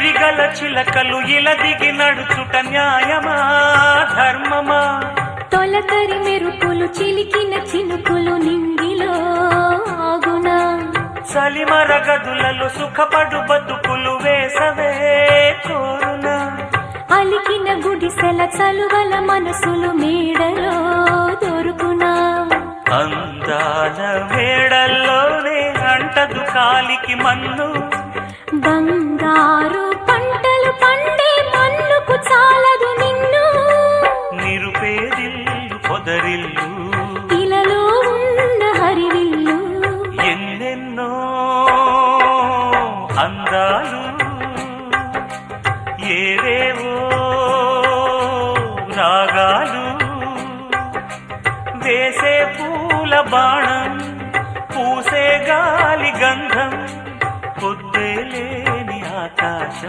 సిరిగల చిలకలు ఇలా దిగి నడుచుట న్యాయమా? ధర్మమా? తొలకరి మెరుపులు చిలికిన చినుకులు నింగిలో ఆగునా. సలిమర గదులలో సుఖపడు బతుకులు వేసవే కోరునా. అలికిన గుడిసెల చలువల మనసులు మేడలో దొరుకునా. అందాల మేడల్లోనే అంటదు కాలికి మన్ను. బంగారు మొదరిల్లు. ఇలలో ఉన్న హరివిల్లు. ఎన్నెన్నో అందాలు. ఏవేవో రాగాలు. వేసే పూల బాణం పూసే గాలి గంధం పొద్దేలేని ఆకాశం.